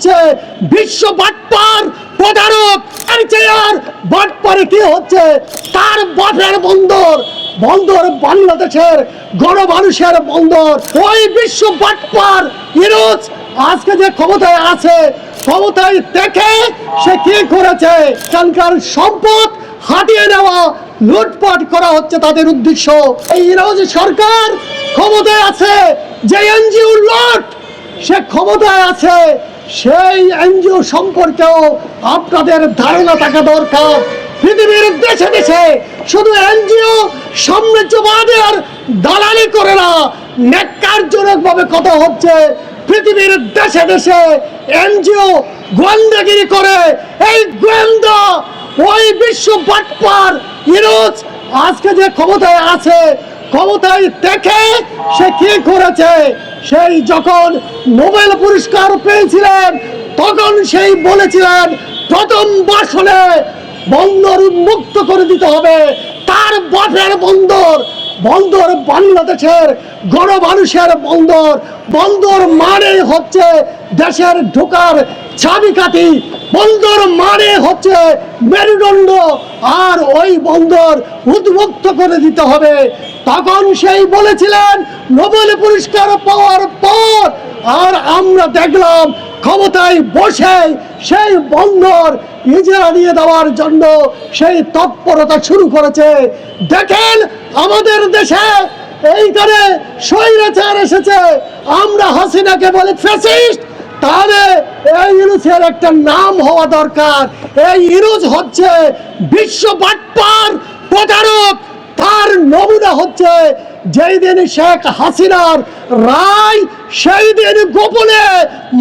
হচ্ছে বিশ্ব বাটপার প্রতারক আর চেয়ার বাটপারে কি হচ্ছে? তার বাপের বন্দর বন্দর বাংলাদেশের গণমানুষের বন্দর। ওই বিশ্ব বাটপার ইরোজ আজকে যে ক্ষমতায় আছে, ক্ষমতায় দেখে সে কি করেছে? এখানকার সম্পদ হাতিয়ে নেওয়া, লুটপাট করা হচ্ছে তাদের উদ্দেশ্য। এই ইরোজ সরকার ক্ষমতায় আছে, যে এনজিও লট, সে ক্ষমতায় আছে। সেই এনজিও সম্পর্কেও আপনাদের ধারণা থাকা দরকার। পৃথিবীর দেশে দেশে শুধু এনজিও সাম্রাজ্যবাদের দালালি করে না ন্যাক্কারজনক ভাবে কথা হচ্ছে। পৃথিবীর দেশে দেশে এনজিও গোয়েন্দাগিরি করে। এই গোয়েন্দা, ওই বিশ্ব বাটপার ইরোজ আজকে যে ক্ষমতায় আছে ক্ষমতায় দেখে সে কি করেছে? সেই যখন নোবেল পুরস্কার পেয়েছিলেন, তখন সেই বলেছিলেন, প্রথম বাসনে বন্দর উন্মুক্ত করে দিতে হবে। তার বাপের বন্দর বন্দর বাংলাদেশের গণমানুষের বন্দর। বন্দর মানে হচ্ছে দেশের ঢোকার চাবিকাঠি বন্দর মানে হচ্ছে মেরুদণ্ড। আর ওই বন্দর উদ্মুক্ত করে দিতে হবে। তখন সেই বলেছিলেন, নোবেল পুরস্কার পাওয়ার পর আর আমরা দেখলাম ক্ষমতায় বসে সেই বন্দর ইজারা দিয়ে দেওয়ার জন্য সেই তৎপরতা শুরু করেছে। দেখেন, আমাদের দেশে এইখানে স্বৈরাচার এসেছে। আমরা হাসিনাকে বলে ফ্যাসিস্ট তাহলে এই ইউনুসের একটা নাম হওয়া দরকার। এই ইউনুস হচ্ছে বিশ্ব বাটপার প্রতারক। তার নমুনা হচ্ছে যেই দিন শেখ হাসিনার রায়, সেই দিন গোপনে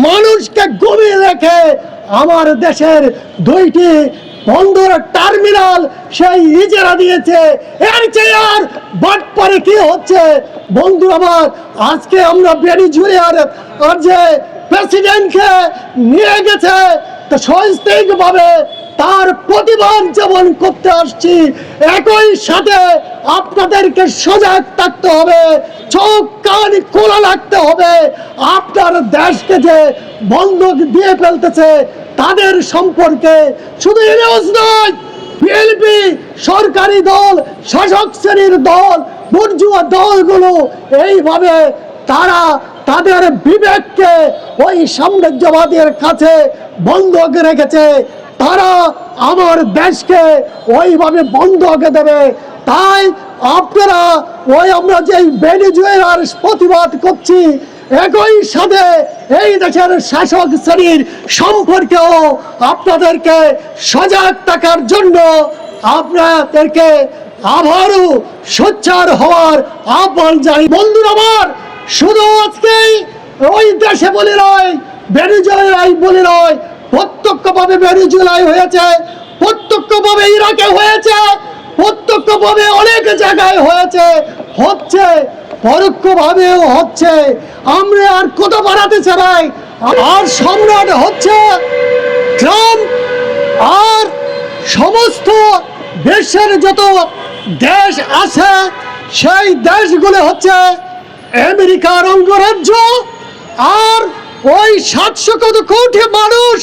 মানুষকে গমিয়ে রেখে আমার দেশের দুইটি বন্দর টার্মিনাল সেই ইজারা দিয়েছে। এর চেয়ে আর বাটপারে কি হচ্ছে? বন্ধু আমার, আজকে আমরা ভেনিজুয়েলার আর যে প্রেসিডেন্টকে নিয়ে গেছে। তো ভাবে তার প্রতিবাদ যেমন করতে আসছি, একই সাথে আপনাদেরকে সজাগ থাকতে হবে, চোখ, কান খোলা রাখতে হবে। আপনার দেশকে যে বন্ধক দিয়ে ফেলতেছে, তাদের সম্পর্কে শুধু ইনিউজ নয় বিএনপি সরকারি দল, শাসক শ্রেণির দল বুর্জুয়া দলগুলো, এইভাবে তারা তাদের বিবেককে ওই সাম্রাজ্যবাদের কাছে বন্ধক রেখেছে। তারা আমার দেশকে ওইভাবে বন্ধক দেবে। তাই আপনারা ওই আমরা যে ভেনিজুয়েলার প্রতিবাদ করছি, একই সাথে এই দেশের শাসক শ্রেণির সম্পর্কেও আপনাদেরকে সজাগ থাকার জন্য আপনাদেরকে আবারও সোচ্চার হওয়ার আহ্বান জানি বন্ধুরা আমার শুধু আজকেই ওই দেশে বলে নয় ভেনিজুয়েলাই বলে নয়, প্রত্যক্ষভাবে ভেনিজুয়েলাই হয়েছে, প্রত্যক্ষভাবে ইরাকে হয়েছে, প্রত্যক্ষভাবে অনেক জায়গায় হয়েছে, হচ্ছে, পরোক্ষভাবেও হচ্ছে। আমরা আর কত বাড়াতে চাই, আর সম্রাট হচ্ছে, ট্রাম্প আর সমস্ত দেশের যত দেশ আছে, সেই দেশগুলো হচ্ছে আমেরিকার অঙ্গরাজ্য আর ওই সাতশো কত কোটি মানুষ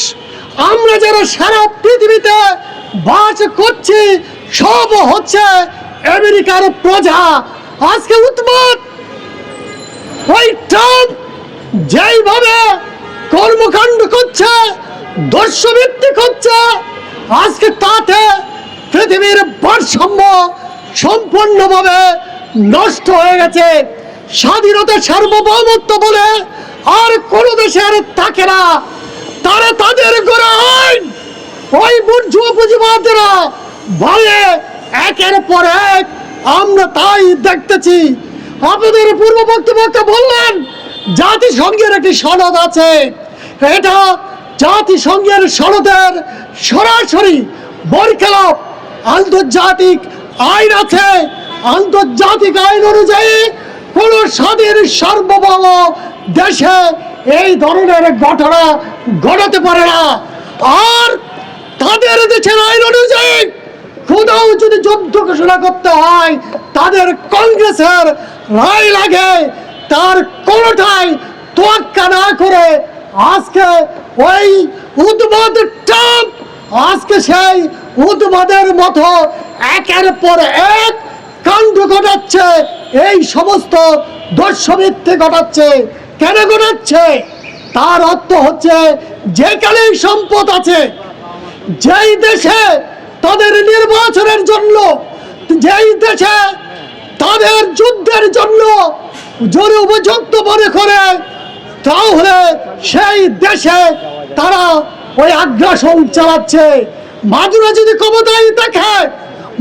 আমরা যারা সারা পৃথিবীতে বাস করছি, সব হচ্ছে আমেরিকার প্রজা। আজকে উন্মাদ ওই ট্রাম্প যেইভাবে কর্মকাণ্ড করছে, দর্শবৃত্তি করছে, আজকে তাতে পৃথিবীর ভারসাম্য সম্পূর্ণভাবে নষ্ট হয়ে গেছে। স্বাধীনতা সার্বভৌমত্ব বলে আর কোনো দেশের থাকে না। তারা তাদের গোড়া আইন, ওই বুর্জুয়া পুঁজিবাদরা বলে, একের পর এক আমরা তাই দেখতেছি। আপনাদের পূর্ব বক্তব্যকে বললেন, জাতিসংঘের একটি সনদ আছে। এটা জাতিসংঘের সনদের সরাসরি বরখেলাপ আন্তর্জাতিক আইন আছে। আন্তর্জাতিক আইন অনুযায়ী স্বাধীন সার্বভৌম দেশে এই ধরনের ঘটনা ঘটাতে পারে না। আর তাদের দেশের আইন অনুযায়ী কোথাও যদি যুদ্ধ ঘোষণা করতে হয়, তাদের কংগ্রেসের রায় লাগে, তার কোনোটাই তোয়াক্কা না করে আজকে ওই উদ্বোধ ট্রাম্প, আজকে সেই উদ্বোধের মতো একের পর এক কাণ্ড ঘটাচ্ছে। এই সমস্ত দর্শমিথ্যে ঘটাচ্ছে, কেন ঘটাচ্ছে? তার অর্থ হচ্ছে, যেখানেই সম্পদ আছে, যেই দেশে তাদের নির্বাচনের জন্য, যেই দেশে তাদের যুদ্ধের জন্য জোরে উপযুক্ত মনে করে, তাহলে সেই দেশে তারা ওই আগ্রাসন চালাচ্ছে। মাদুরা যদি ক্ষমতায় দেখে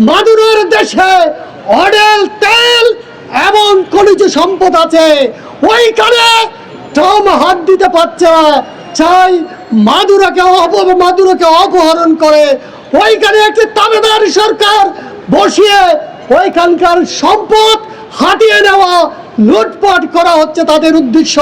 মাদুরের দেশে অডেল তেল এবং খনিজ সম্পদ আছে, ওইখানে টম হাত দিতে পারছে না। চাই মাদুরাকে মাদুরাকে অপহরণ করে। ওইখানে একটি তাবেদার সরকার বসিয়ে ওইখানকার সম্পদ হাতিয়ে নেওয়া, লুটপাট করা হচ্ছে তাদের উদ্দেশ্য।